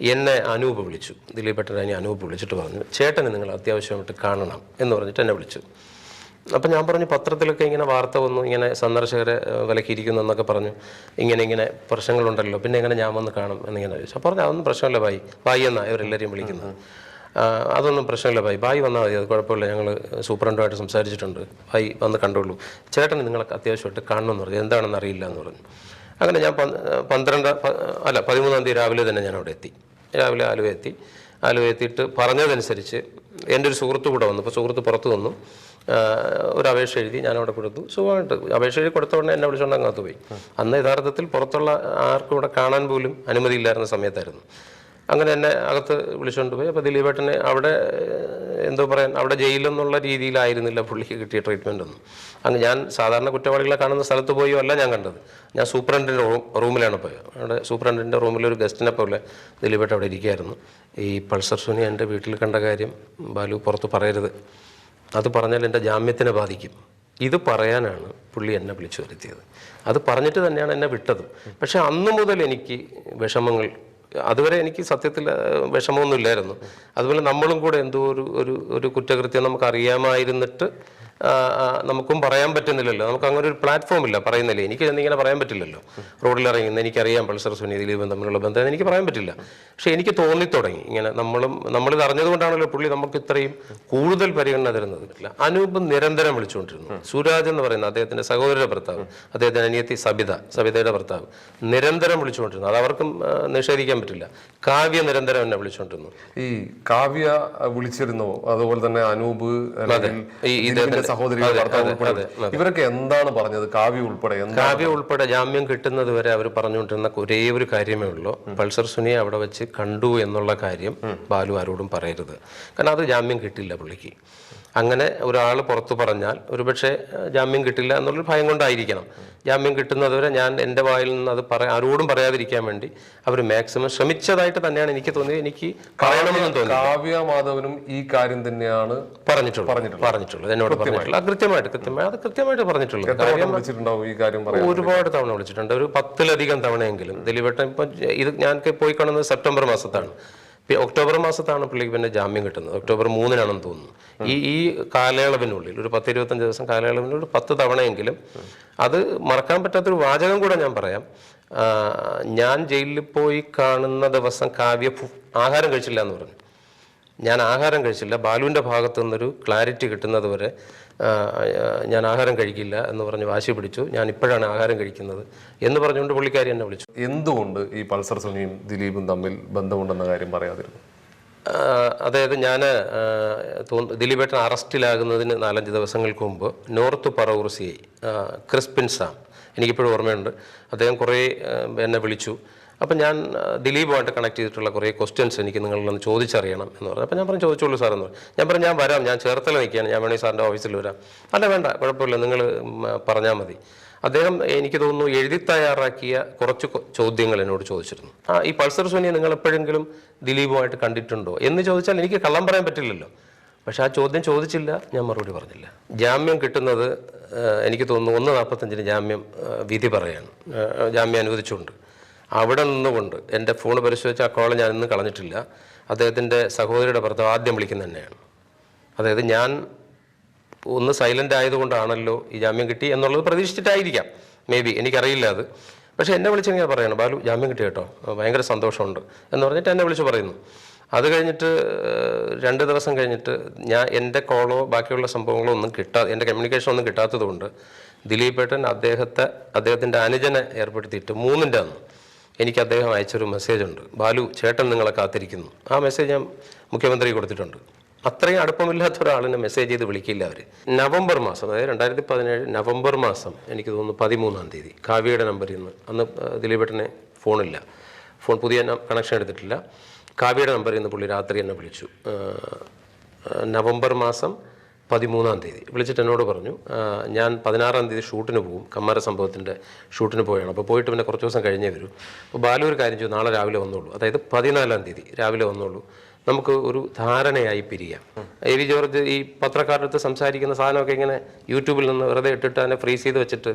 എന്നെ അനൂപ് വിളിച്ചു. ദിലീപേട്ടനെ അനൂപ് വിളിച്ചിട്ട് പറഞ്ഞു ചേട്ടനെ നിങ്ങൾ അത്യാവശ്യമായിട്ട് കാണണം എന്ന് പറഞ്ഞിട്ട് എന്നെ വിളിച്ചു. അപ്പം ഞാൻ പറഞ്ഞു പത്രത്തിലൊക്കെ ഇങ്ങനെ വാർത്ത വന്നു ഇങ്ങനെ സന്ദർശകരെ വിലക്കിയിരിക്കുന്നു എന്നൊക്കെ പറഞ്ഞു. ഇങ്ങനെ ഇങ്ങനെ പ്രശ്നങ്ങളുണ്ടല്ലോ പിന്നെ എങ്ങനെ ഞാൻ വന്ന് കാണും എന്നിങ്ങനെ ചോദിച്ചു. അപ്പോൾ പറഞ്ഞു അതൊന്നും പ്രശ്നമില്ല ബായി. ബായി എന്നാണ് ഇവരെല്ലാവരെയും വിളിക്കുന്നത്? അതൊന്നും പ്രശ്നമില്ല ബായി. ബായി വന്നാൽ മതി അത് കുഴപ്പമില്ല. ഞങ്ങൾ സൂപ്രണ്ടുമായിട്ട് സംസാരിച്ചിട്ടുണ്ട്. ബായി വന്ന് കണ്ടോളൂ ചേട്ടൻ നിങ്ങളെ അത്യാവശ്യമായിട്ട് കാണണമെന്ന് പറഞ്ഞു. എന്താണെന്ന് അറിയില്ല എന്ന് പറഞ്ഞു. അങ്ങനെ ഞാൻ പന്ത്- പന്ത്രണ്ട് അല്ല പതിമൂന്നാം തീയതി രാവിലെ തന്നെ ഞാൻ അവിടെ എത്തി. രാവിലെ ആലുവ എത്തി. ആലുവ എത്തിയിട്ട് പറഞ്ഞതനുസരിച്ച് എന്റെ ഒരു സുഹൃത്ത് കൂടെ വന്നു. അപ്പോൾ സുഹൃത്ത് പുറത്ത് വന്നു. ഒരു അപേക്ഷ എഴുതി ഞാൻ അവിടെ കൊടുത്തു. സുഖമായിട്ട്. അപേക്ഷ എഴുതി കൊടുത്ത ഉടനെ എന്നെ വിളിച്ചുകൊണ്ട് അങ്ങോട്ട് പോയി അന്ന് യഥാർത്ഥത്തിൽ പുറത്തുള്ള ആർക്കും ഇവിടെ കാണാൻ പോലും അനുമതിയില്ലായിരുന്ന സമയത്തായിരുന്നു. അങ്ങനെ എന്നെ അകത്ത് വിളിച്ചുകൊണ്ട് പോയി. അപ്പോൾ ദിലീപേട്ടനെ അവിടെ എന്തോ പറയാൻ അവിടെ ജയിലെന്നുള്ള രീതിയിലായിരുന്നില്ല പുള്ളിക്ക് കിട്ടിയ ട്രീറ്റ്മെന്റ് ഒന്നും. അങ്ങ് ഞാൻ സാധാരണ കുറ്റവാളികളെ കാണുന്ന സ്ഥലത്ത് പോയോ അല്ല ഞാൻ കണ്ടത്. ഞാൻ സൂപ്രണ്ടിന്റെ റൂമിലാണ് പോയത് അവിടെ സൂപ്രണ്ടിന്റെ റൂമിൽ ഒരു ഗസ്റ്റിനെ പോലെ ദിലീപേട്ട് അവിടെ ഇരിക്കുകയായിരുന്നു. ഈ പൾസർ സുനി എന്റെ വീട്ടിൽ കണ്ട കാര്യം ബാലു പുറത്ത് പറയരുത്. അത് പറഞ്ഞാൽ എന്റെ ജാമ്യത്തിനെ ബാധിക്കും. ഇത് പറയാനാണ് പുള്ളി എന്നെ വിളിച്ചു വരുത്തിയത്. അത് പറഞ്ഞിട്ട് തന്നെയാണ് എന്നെ വിട്ടത്. പക്ഷേ അന്ന് മുതൽ എനിക്ക് വിഷമങ്ങൾ അതുവരെ എനിക്ക് സത്യത്തിൽ വിഷമമൊന്നും വിഷമമൊന്നുമില്ലായിരുന്നു. അതുപോലെ നമ്മളും കൂടെ എന്തോ ഒരു ഒരു ഒരു കുറ്റകൃത്യം നമുക്ക് അറിയാമായിരുന്നിട്ട് നമുക്കും പറയാൻ പറ്റുന്നില്ലല്ലോ. നമുക്ക് അങ്ങനെ ഒരു പ്ലാറ്റ്ഫോം ഇല്ല. പറയുന്നില്ല? എനിക്ക് എന്നിങ്ങനെ പറയാൻ പറ്റില്ലല്ലോ. റോഡിൽ ഇറങ്ങുന്ന എനിക്കറിയാം പൾസർ സുനി ദിലീപും തമ്മിലുള്ള ബന്ധം. എനിക്ക് പറയാൻ പറ്റില്ല. പക്ഷേ എനിക്ക് തോന്നിത്തുടങ്ങി. ഇങ്ങനെ നമ്മളും നമ്മളിത് അറിഞ്ഞതുകൊണ്ടാണല്ലോ പുള്ളി നമുക്ക് ഇത്രയും കൂടുതൽ പരിഗണന തരുന്നത്. അനൂപ് നിരന്തരം വിളിച്ചുകൊണ്ടിരുന്നു. സുരാജ് എന്ന് പറയുന്ന അദ്ദേഹത്തിന്റെ സഹോദരന്റെ ഭർത്താവ് അദ്ദേഹത്തിന്റെ അനിയത്തി സബിത സബിതയുടെ ഭർത്താവ് നിരന്തരം വിളിച്ചുകൊണ്ടിരുന്നു. അത് അവർക്കും നിഷേധിക്കാൻ പറ്റില്ല. കാവ്യ നിരന്തരം എന്നെ വിളിച്ചുകൊണ്ടിരുന്നു. ഈ കാവ്യ വിളിച്ചിരുന്നു. അതുപോലെ തന്നെ അനൂപ് ഈ സഹോദരിയുടെ അതെ, ഭർത്താവ് ഉൾപ്പെടെ ഇവരൊക്കെ എന്താണ് പറഞ്ഞത് കാവ്യ ഉൾപ്പെടെ? കാവ്യ ഉൾപ്പെടെ ജാമ്യം കിട്ടുന്നത് വരെ അവർ പറഞ്ഞുകൊണ്ടിരുന്ന ഒരേ ഒരു കാര്യമേ ഉള്ളൂ. പൾസർ സുനിയെ അവിടെ വെച്ച് കണ്ടു എന്നുള്ള കാര്യം ബാലു ആരോടും പറയരുത്. കാരണം അത് ജാമ്യം കിട്ടില്ല പുള്ളിക്ക്. അങ്ങനെ ഒരാൾ പുറത്തു പറഞ്ഞാൽ ഒരുപക്ഷെ ജാമ്യം കിട്ടില്ല എന്നുള്ളൊരു ഭയം കൊണ്ടായിരിക്കണം. ജാമ്യം കിട്ടുന്നതുവരെ ഞാൻ എന്റെ വായിൽ നിന്ന് അത് പറ ആരോടും പറയാതിരിക്കാൻ വേണ്ടി അവർ മാക്സിമം ശ്രമിച്ചതായിട്ട് തന്നെയാണ് എനിക്ക് തോന്നിയത്. എനിക്ക് പറയണമെന്ന് തോന്നി കാവ്യ മാധവനും ഈ കാര്യം തന്നെയാണ് പറഞ്ഞിട്ടുള്ളത്. പറഞ്ഞിട്ടുള്ളത്. എന്നോട് പറഞ്ഞിട്ടുള്ളത് കൃത്യമായിട്ട് കൃത്യമായി അത് കൃത്യമായിട്ട് പറഞ്ഞിട്ടുള്ളത്. ഒരുപാട് തവണ വിളിച്ചിട്ടുണ്ട്. ഒരു പത്തിലധികം തവണയെങ്കിലും. ദിലീപേട്ടൻ ഇപ്പം ഇത് ഞാൻ പോയി കാണുന്നത് സെപ്റ്റംബർ മാസത്താണ്. ഒക്ടോബർ മാസത്താണ് പുള്ളിക്ക് പിന്നെ ജാമ്യം കിട്ടുന്നത്. ഒക്ടോബർ മൂന്നിനാണെന്ന് തോന്നുന്നു. ഈ ഈ കാലയളവിനുള്ളിൽ ഒരു പത്ത് ഇരുപത്തഞ്ച് ദിവസം കാലയളവിനുള്ളിൽ പത്ത് തവണയെങ്കിലും അത് മറക്കാൻ പറ്റാത്തൊരു വാചകം കൂടെ ഞാൻ പറയാം. ഞാൻ ജയിലിൽ പോയി കാണുന്ന ദിവസം കാവ്യ ആഹാരം കഴിച്ചില്ല എന്ന് പറഞ്ഞു. ഞാൻ ആഹാരം കഴിച്ചില്ല. ബാലുവിന്റെ ഭാഗത്തു നിന്നൊരു ക്ലാരിറ്റി കിട്ടുന്നത് വരെ ഞാൻ ആഹാരം കഴിക്കില്ല എന്ന് പറഞ്ഞ് വാശി പിടിച്ചു. ഞാൻ ഇപ്പോഴാണ് ആഹാരം കഴിക്കുന്നത് എന്ന് പറഞ്ഞുകൊണ്ട് പുള്ളിക്കാരി എന്നെ വിളിച്ചു. എന്തുകൊണ്ട് ഈ പൾസർ സുനിയും ദിലീപും തമ്മിൽ ബന്ധമുണ്ടെന്ന കാര്യം പറയാതിരുന്നു? അതായത് ഞാൻ ദിലീപേട്ടൻ അറസ്റ്റിലാകുന്നതിന് നാലഞ്ച് ദിവസങ്ങൾക്ക് മുമ്പ് north Paravur C I Crispin Sam എനിക്കിപ്പോഴും ഓർമ്മയുണ്ട്. അദ്ദേഹം കുറേ എന്നെ വിളിച്ചു. അപ്പം ഞാൻ ദിലീപുമായിട്ട് കണക്ട് ചെയ്തിട്ടുള്ള കുറേ ക്വസ്റ്റ്യൻസ് എനിക്ക് നിങ്ങളിലൊന്ന് ചോദിച്ചറിയണം എന്ന് പറഞ്ഞു. അപ്പം ഞാൻ പറഞ്ഞു ചോദിച്ചോളൂ സാർ എന്ന് പറഞ്ഞു. ഞാൻ പറഞ്ഞു ഞാൻ വരാം. ഞാൻ ചേർത്തല നിൽക്കുകയാണ്. ഞാൻ വേണമെങ്കിൽ സാറിന്റെ ഓഫീസിൽ വരാം. അല്ല വേണ്ട. കുഴപ്പമില്ല. നിങ്ങൾ പറഞ്ഞാൽ മതി. അദ്ദേഹം എനിക്ക് തോന്നുന്നു എഴുതി തയ്യാറാക്കിയ കുറച്ച് ചോദ്യങ്ങൾ എന്നോട് ചോദിച്ചിരുന്നു. ആ ഈ പൾസർ സോനിയെ നിങ്ങൾ എപ്പോഴെങ്കിലും ദിലീപുമായിട്ട് കണ്ടിട്ടുണ്ടോ? എന്ന് ചോദിച്ചാൽ എനിക്ക് കള്ളം പറയാൻ പറ്റില്ലല്ലോ. പക്ഷെ ആ ചോദ്യം ചോദിച്ചില്ല. ഞാൻ മറുപടി പറഞ്ഞില്ല. ജാമ്യം കിട്ടുന്നത് എനിക്ക് തോന്നുന്നു ഒന്ന് നാൽപ്പത്തഞ്ചിന് ജാമ്യം വിധി പറയാണ്. ജാമ്യം അനുവദിച്ചുകൊണ്ട്. അവിടെ നിന്നുകൊണ്ട് എന്റെ ഫോൺ പരിശോധിച്ച ഞാൻ ഇന്ന് കളഞ്ഞിട്ടില്ല. അദ്ദേഹത്തിന്റെ സഹോദരിയുടെ ഭർത്താവ് ആദ്യം വിളിക്കുന്നത് തന്നെയാണ്. അതായത് ഞാൻ ഒന്ന് സൈലന്റ് ആയതുകൊണ്ടാണല്ലോ ഈ ജാമ്യം കിട്ടി എന്നുള്ളത് പ്രതീക്ഷിച്ചിട്ടായിരിക്കാം. മേ ബി എനിക്കറിയില്ല അത്. പക്ഷേ എന്നെ വിളിച്ചിങ്ങനെ പറയണം? ബാലു ജാമ്യം കിട്ടി കേട്ടോ. ഭയങ്കര സന്തോഷമുണ്ട് എന്ന് പറഞ്ഞിട്ട് എന്നെ വിളിച്ച് പറയുന്നു. അത് കഴിഞ്ഞിട്ട് രണ്ട് ദിവസം കഴിഞ്ഞിട്ട് ഞാൻ എന്റെ കോളോ ബാക്കിയുള്ള സംഭവങ്ങളോ ഒന്നും കിട്ടാ എന്റെ കമ്മ്യൂണിക്കേഷൻ ഒന്നും കിട്ടാത്തതുകൊണ്ട് ദിലീപ് ദിലീപേട്ടൻ അദ്ദേഹത്തെ അദ്ദേഹത്തിന്റെ അനുജനെ ഏർപ്പെടുത്തിയിട്ട് മൂന്നിന്റെ അന്ന് എനിക്ക് അദ്ദേഹം അയച്ചൊരു മെസ്സേജ് ഉണ്ട്. ബാലു ചേട്ടൻ നിങ്ങളെ കാത്തിരിക്കുന്നു. ആ മെസ്സേജ് ഞാൻ മുഖ്യമന്ത്രി കൊടുത്തിട്ടുണ്ട്. അത്രയും അടുപ്പമില്ലാത്ത ഒരാളിനെ മെസ്സേജ് ചെയ്ത് വിളിക്കില്ല അവർ നവംബർ മാസം അതായത് രണ്ടായിരത്തി പതിനേഴ് നവംബർ മാസം എനിക്ക് തോന്നുന്നു പതിമൂന്നാം തീയതി കാവ്യയുടെ നമ്പറിൽ നിന്ന് അന്ന് ദിലീപേട്ടനെ ഫോണില്ല ഫോൺ പുതിയ കണക്ഷൻ എടുത്തിട്ടില്ല. കാവ്യയുടെ നമ്പറിൽ നിന്ന് പുള്ളി രാത്രി എന്നെ വിളിച്ചു. നവംബർ മാസം പതിമൂന്നാം തീയതി. വിളിച്ചിട്ട് എന്നോട് പറഞ്ഞു ഞാൻ പതിനാറാം തീയതി ഷൂട്ടിന് പോകും. കമ്മാര സംഭവത്തിന്റെ ഷൂട്ടിന് പോയാണ് അപ്പോൾ പോയിട്ട് പിന്നെ കുറച്ച് ദിവസം കഴിഞ്ഞേ വരും. അപ്പോൾ ബാലു ഒരു കാര്യം ചെയ്തു നാളെ രാവിലെ വന്നോളൂ. അതായത് പതിനാലാം തീയതി രാവിലെ വന്നോളൂ. നമുക്ക് ഒരു ധാരണയായി പിരിയാം. എ വി ജോർജ് ഈ പത്രക്കാരുടെ അടുത്ത് സംസാരിക്കുന്ന സാധനമൊക്കെ ഇങ്ങനെ യൂട്യൂബിൽ നിന്ന് വെറുതെ ഇട്ടിട്ട് അതിനെ ഫ്രീസ് ചെയ്ത് വെച്ചിട്ട്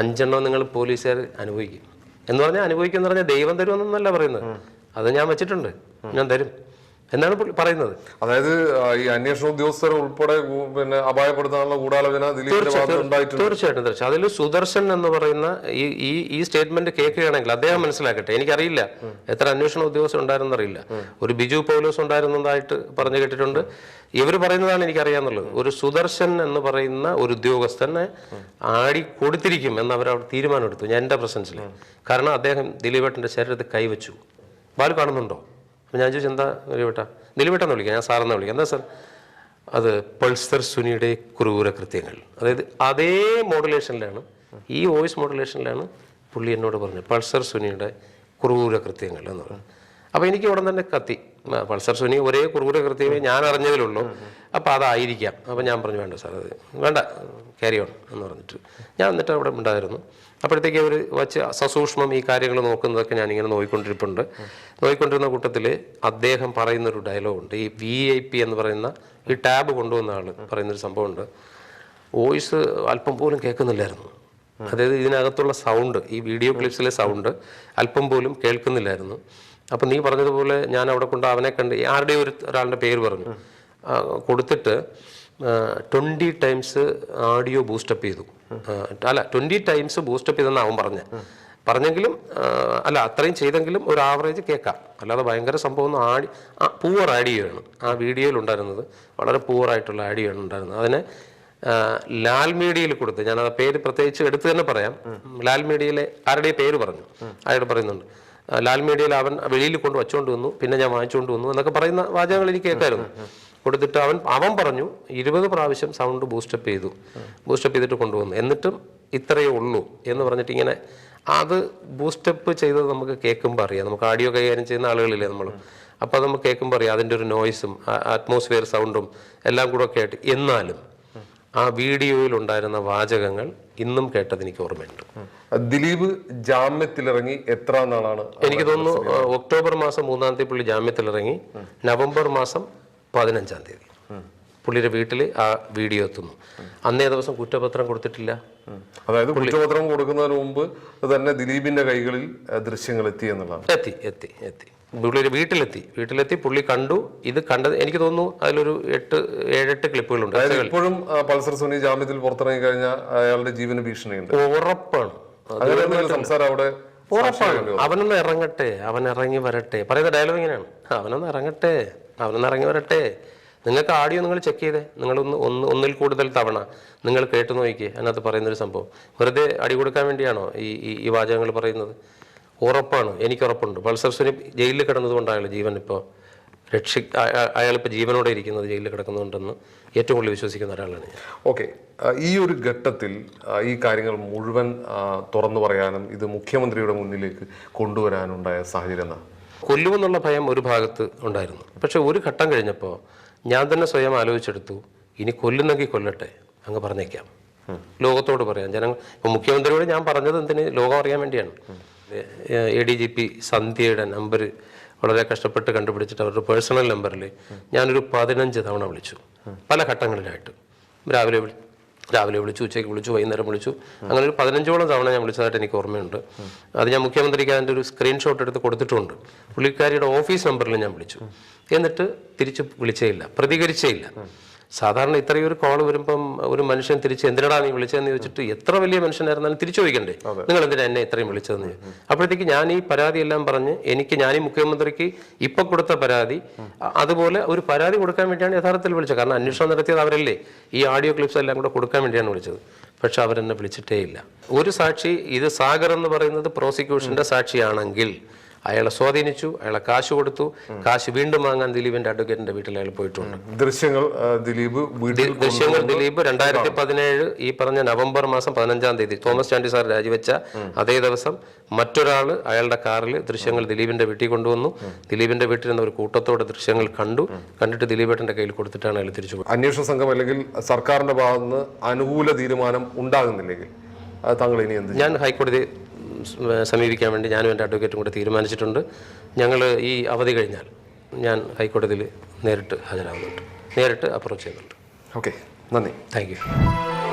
അഞ്ചെണ്ണം നിങ്ങൾ പോലീസുകാർ അനുഭവിക്കും. എന്ന് പറഞ്ഞാൽ അനുഭവിക്കും എന്ന് പറഞ്ഞാൽ ദൈവം തരുമെന്നല്ല പറയുന്നത്. അത് ഞാൻ വെച്ചിട്ടുണ്ട്. ഞാൻ തരും. എന്നാണ് പറയുന്നത്. അതായത് ഈ അന്വേഷണ ഉദ്യോഗസ്ഥരെ ഉൾപ്പെടെ പിന്നെ അപായപ്പെടുത്താനുള്ള ഗൂഢാലോചന തീർച്ചയായിട്ടും തീർച്ചയായും അതിൽ സുദർശൻ എന്ന് പറയുന്ന ഈ ഈ ഈ സ്റ്റേറ്റ്മെന്റ് കേൾക്കുകയാണെങ്കിൽ അദ്ദേഹം മനസ്സിലാക്കട്ടെ. എനിക്കറിയില്ല. എത്ര അന്വേഷണ ഉദ്യോഗസ്ഥർ ഉണ്ടായിരുന്നു അറിയില്ല. ഒരു ബിജു പൗലോസ് ഉണ്ടായിരുന്നതായിട്ട് പറഞ്ഞു കേട്ടിട്ടുണ്ട്. ഇവർ പറയുന്നതാണ് എനിക്കറിയാന്നുള്ളത് ഒരു സുദർശൻ എന്ന് പറയുന്ന ഒരു ഉദ്യോഗസ്ഥനെ ആടി കൊടുത്തിരിക്കും എന്ന് അവർ അവിടെ തീരുമാനമെടുത്തു ഞാൻ എന്റെ പ്രസൻസിൽ കാരണം അദ്ദേഹം ദിലീപേട്ടന്റെ ശരീരത്തിൽ കൈവച്ചു. ബാലു കാണുന്നുണ്ടോ? അപ്പം ഞാൻ ചോദിച്ചു എന്താ ദിലീപേട്ട ദിലീപേട്ടെന്ന് വിളിക്കാം ഞാൻ സാറെന്ന് വിളിക്കാം. എന്താ സാർ? അത് പൾസർ സുനിയുടെ ക്രൂര കൃത്യങ്ങൾ. അതായത് അതേ മോഡുലേഷനിലാണ് ഈ വോയിസ് മോഡുലേഷനിലാണ് പുള്ളി എന്നോട് പറഞ്ഞത് പൾസർ സുനിയുടെ ക്രൂര കൃത്യങ്ങൾ എന്ന് പറഞ്ഞു അപ്പോൾ എനിക്ക് ഉടൻ തന്നെ കത്തി. പൾസർ സുനി ഒരേ ക്രൂര കൃത്യമേ ഞാൻ അറിഞ്ഞതിലുള്ളൂ. അപ്പോൾ അതായിരിക്കാം. അപ്പോൾ ഞാൻ പറഞ്ഞു വേണ്ട സാർ അത് വേണ്ട ക്യാരി ഓൺ എന്ന് പറഞ്ഞിട്ട്. ഞാൻ എന്നിട്ട് അവിടെ ഉണ്ടായിരുന്നു. അപ്പോഴത്തേക്ക് അവർ വച്ച് സസൂക്ഷ്മം ഈ കാര്യങ്ങൾ നോക്കുന്നതൊക്കെ ഞാനിങ്ങനെ നോക്കിക്കൊണ്ടിരിപ്പുണ്ട് നോക്കിക്കൊണ്ടിരുന്ന കൂട്ടത്തിൽ അദ്ദേഹം പറയുന്നൊരു ഡയലോഗുണ്ട്. ഈ വി ഐ പി എന്ന് പറയുന്ന ഈ ടാബ് കൊണ്ടുവന്ന ആൾ പറയുന്നൊരു സംഭവമുണ്ട്. വോയിസ് അല്പം പോലും കേൾക്കുന്നില്ലായിരുന്നു. അതായത് ഇതിനകത്തുള്ള സൗണ്ട് ഈ വീഡിയോ ക്ലിപ്സിലെ സൗണ്ട് അല്പം പോലും കേൾക്കുന്നില്ലായിരുന്നു. അപ്പം നീ പറഞ്ഞതുപോലെ ഞാൻ അവിടെ കൊണ്ട് അവനെ കണ്ട് ആരുടെ ഒരു ഒരാളുടെ പേര് പറഞ്ഞു. കൊടുത്തിട്ട് ട്വന്റി ടൈംസ് ആഡിയോ ബൂസ്റ്റപ്പ് ചെയ്തു. അല്ല ട്വന്റി ടൈംസ് ബൂസ്റ്റപ്പ് ചെയ്തെന്ന് അവൻ പറഞ്ഞ. പറഞ്ഞെങ്കിലും അല്ല അത്രയും ചെയ്തെങ്കിലും ഒരു ആവറേജ് കേൾക്കാം. അല്ലാതെ ഭയങ്കര സംഭവം ഒന്നും ആടി ആ പൂവർ ആഡ് ചെയ്യുകയാണ് ആ വീഡിയോയിൽ ഉണ്ടായിരുന്നത് വളരെ പൂവറായിട്ടുള്ള ആഡ് ചെയ്യാണ് ഉണ്ടായിരുന്നത്. അതിനെ ലാൽ മീഡിയയിൽ കൊടുത്ത് ഞാൻ ആ പേര് പ്രത്യേകിച്ച് എടുത്തു തന്നെ പറയാം. ലാൽ മീഡിയയിലെ ആരുടെ പേര് പറഞ്ഞു. അയാൾ പറയുന്നുണ്ട്? ലാൽ മീഡിയയിൽ അവൻ വെളിയിൽ കൊണ്ട് വച്ചുകൊണ്ട് വന്നു പിന്നെ ഞാൻ വാങ്ങിച്ചുകൊണ്ട് വന്നു എന്നൊക്കെ പറയുന്ന വാചകങ്ങൾ എനിക്ക് കേൾക്കായിരുന്നു. കൊടുത്തിട്ട് അവൻ അവൻ പറഞ്ഞു ഇരുപത് പ്രാവശ്യം സൗണ്ട് ബൂസ്റ്റപ്പ് ചെയ്തു. ബൂസ്റ്റപ്പ് ചെയ്തിട്ട് കൊണ്ടുവന്നു. എന്നിട്ടും ഇത്രയേ ഉള്ളൂ എന്ന് പറഞ്ഞിട്ട് ഇങ്ങനെ അത് ബൂസ്റ്റപ്പ് ചെയ്തത് നമുക്ക് കേൾക്കുമ്പോൾ അറിയാം. നമുക്ക് ആഡിയോ കൈകാര്യം ചെയ്യുന്ന ആളുകളില്ലേ നമ്മൾ. അപ്പോൾ അത് നമുക്ക് കേൾക്കുമ്പോൾ അറിയാം. അതിന്റെ ഒരു നോയ്സും അറ്റ്മോസ്ഫിയർ സൗണ്ടും എല്ലാം കൂടെ ഒക്കെ ആയിട്ട്. എന്നാലും ആ വീഡിയോയിൽ ഉണ്ടായിരുന്ന വാചകങ്ങൾ ഇന്നും കേട്ടത് എനിക്ക് ഓർമ്മയുണ്ട്. ദിലീപ് ജാമ്യത്തിലിറങ്ങി എത്ര നാളാണ്? എനിക്ക് തോന്നുന്നു ഒക്ടോബർ മാസം മൂന്നാം തീയതി പുള്ളി ജാമ്യത്തിലിറങ്ങി. നവംബർ മാസം പതിനഞ്ചാം തീയതി. പുള്ളിയുടെ വീട്ടിൽ ആ വീഡിയോ എത്തുന്നു. അന്നേ ദിവസം കുറ്റപത്രം കൊടുത്തിട്ടില്ല. അതായത് കുറ്റപത്രം കൊടുക്കുന്നതിന് മുമ്പ് തന്നെ ദിലീപിന്റെ കൈകളിൽ ദൃശ്യങ്ങൾ എത്തി എന്നുള്ളതാണ്. എത്തി എത്തി എത്തി. പുള്ളിയുടെ വീട്ടിലെത്തി. വീട്ടിലെത്തി പുള്ളി കണ്ടു. ഇത് കണ്ടത് എനിക്ക് തോന്നുന്നു അതിലൊരു എട്ട് ഏഴെട്ട് ക്ലിപ്പുകളുണ്ട്. ഇപ്പോഴും പൾസർ സുനി ജാമ്യത്തിൽ പുറത്തിറങ്ങി കഴിഞ്ഞാൽ അയാളുടെ ജീവന് ഭീഷണിയുണ്ട്. ഉറപ്പാണ്. സംസാരം അവിടെ ഉറപ്പാണ്. അവനൊന്ന് ഇറങ്ങട്ടെ അവൻ ഇറങ്ങി വരട്ടെ. പറയുന്ന ഡയലോഗ് ഇങ്ങനെയാണ്. അവനൊന്ന് ഇറങ്ങട്ടെ അവനൊന്ന് ഇറങ്ങി വരട്ടെ. നിങ്ങൾക്ക് ആഡിയോ നിങ്ങൾ ചെക്ക് ചെയ്തേ. നിങ്ങൾ ഒന്ന് ഒന്നിൽ കൂടുതൽ തവണ നിങ്ങൾ കേട്ടു നോക്കിക്കേ. അതിനകത്ത് പറയുന്നൊരു സംഭവം. വെറുതെ അടി കൊടുക്കാൻ വേണ്ടിയാണോ ഈ ഈ- വാചകങ്ങൾ പറയുന്നത്? ഉറപ്പാണ്. എനിക്ക് ഉറപ്പുണ്ട്. പൾസർ സുനി ജയിലിൽ കിടന്നതുകൊണ്ടാണ് ജീവൻ ഇപ്പോൾ രക്ഷി അയാളിപ്പോൾ ജീവനോടെ ഇരിക്കുന്നത് ജയിലിൽ കിടക്കുന്നുണ്ടെന്ന് ഏറ്റവും കൂടുതൽ വിശ്വസിക്കുന്ന ഒരാളാണ് ഞാൻ. ഓക്കെ. ഈ ഒരു ഘട്ടത്തിൽ ഈ കാര്യങ്ങൾ മുഴുവൻ തുറന്നു പറയാനും ഇത് മുഖ്യമന്ത്രിയുടെ മുന്നിലേക്ക് കൊണ്ടുവരാനുണ്ടായ സാഹചര്യം എന്താ? കൊല്ലുമെന്നുള്ള ഭയം ഒരു ഭാഗത്ത് ഉണ്ടായിരുന്നു. പക്ഷെ ഒരു ഘട്ടം കഴിഞ്ഞപ്പോൾ ഞാൻ തന്നെ സ്വയം ആലോചിച്ചെടുത്തു ഇനി കൊല്ലുന്നെങ്കിൽ കൊല്ലട്ടെ അങ്ങ് പറഞ്ഞേക്കാം. ലോകത്തോട് പറയാം. ജനങ്ങൾ ഇപ്പം മുഖ്യമന്ത്രിയോട് ഞാൻ പറഞ്ഞത് എന്തിന്? ലോകം അറിയാൻ വേണ്ടിയാണ്. എ ഡി ജി പി സന്ധ്യയുടെ നമ്പർ വളരെ കഷ്ടപ്പെട്ട് കണ്ടുപിടിച്ചിട്ട് അവരുടെ പേഴ്സണൽ നമ്പറിൽ ഞാനൊരു പതിനഞ്ച് തവണ വിളിച്ചു. പല ഘട്ടങ്ങളിലായിട്ട്. രാവിലെ രാവിലെ വിളിച്ചു ഉച്ചയ്ക്ക് വിളിച്ചു വൈകുന്നേരം വിളിച്ചു. അങ്ങനെ ഒരു പതിനഞ്ചോളം തവണ ഞാൻ വിളിച്ചതായിട്ട് എനിക്ക് ഓർമ്മയുണ്ട്. അത് ഞാൻ മുഖ്യമന്ത്രിക്ക് അതിന്റെ ഒരു സ്ക്രീൻഷോട്ട് എടുത്ത് കൊടുത്തിട്ടുണ്ട്. പുള്ളിക്കാരിയുടെ ഓഫീസ് നമ്പറിൽ ഞാൻ വിളിച്ചു. എന്നിട്ട് തിരിച്ച് വിളിച്ചേയില്ല പ്രതികരിച്ചേയില്ല സാധാരണ ഇത്രയും ഒരു കോൾ വരുമ്പം ഒരു മനുഷ്യൻ തിരിച്ച് എന്തിനാണ് നീ വിളിച്ചതെന്ന് ചോദിച്ചിട്ട് എത്ര വലിയ മനുഷ്യനായിരുന്നാലും തിരിച്ചു ചോദിക്കണ്ടേ? നിങ്ങൾ എന്തിനാ എന്നെ ഇത്രയും വിളിച്ചതെന്ന്. അപ്പോഴത്തേക്ക് ഞാൻ ഈ പരാതി എല്ലാം പറഞ്ഞ് എനിക്ക് ഞാൻ ഈ മുഖ്യമന്ത്രിക്ക് ഇപ്പൊ കൊടുത്ത പരാതി അതുപോലെ ഒരു പരാതി കൊടുക്കാൻ വേണ്ടിയാണ് യഥാർത്ഥത്തിൽ വിളിച്ചത്. കാരണം അന്വേഷണം നടത്തിയത് അവരല്ലേ. ഈ ഓഡിയോ ക്ലിപ്സ് എല്ലാം കൂടെ കൊടുക്കാൻ വേണ്ടിയാണ് വിളിച്ചത്. പക്ഷെ അവരെന്നെ വിളിച്ചിട്ടേ ഇല്ല ഒരു സാക്ഷി ഇത് സാഗർ എന്ന് പറയുന്നത് പ്രോസിക്യൂഷന്റെ സാക്ഷിയാണെങ്കിൽ അയാളെ സ്വാധീനിച്ചു അയാളെ കാശ് കൊടുത്തു. കാശ് വീണ്ടും വാങ്ങാൻ ദിലീപിന്റെ അഡ്വക്കേറ്റിന്റെ വീട്ടിൽ അയാൾ പോയിട്ടുണ്ട്. ദൃശ്യങ്ങൾ ദിലീപ് ദൃശ്യങ്ങൾ ദിലീപ് രണ്ടായിരത്തി പതിനേഴ് ഈ പറഞ്ഞ നവംബർ മാസം പതിനഞ്ചാം തീയതി തോമസ് ചാണ്ടി സാർ രാജിവെച്ച അതേ ദിവസം മറ്റൊരാൾ അയാളുടെ കാറിൽ ദൃശ്യങ്ങൾ ദിലീപിന്റെ വീട്ടിൽ കൊണ്ടുവന്നു. ദിലീപിന്റെ വീട്ടിൽ നിന്ന് ഒരു കൂട്ടത്തോടെ ദൃശ്യങ്ങൾ കണ്ടു. കണ്ടിട്ട് ദിലീപേട്ടന്റെ കയ്യിൽ കൊടുത്തിട്ടാണ് അയാൾ തിരിച്ചു. അന്വേഷണ സംഘം അല്ലെങ്കിൽ സർക്കാരിന്റെ ഭാഗത്ത് നിന്ന് അനുകൂല തീരുമാനം ഉണ്ടാകുന്നില്ലെങ്കിൽ താങ്കൾ ഇനി എന്ത് ഞാൻ ഹൈക്കോടതി സമീപിക്കാൻ വേണ്ടി ഞാനും എന്റെ അഡ്വക്കേറ്റും കൂടെ തീരുമാനിച്ചിട്ടുണ്ട്. ഞങ്ങൾ ഈ അവധി കഴിഞ്ഞാൽ ഞാൻ ഹൈക്കോടതിയിൽ നേരിട്ട് ഹാജരാകുന്നുണ്ട്. നേരിട്ട് അപ്രോച്ച് ചെയ്യുന്നുണ്ട്. ഓക്കെ നന്ദി. Thank you.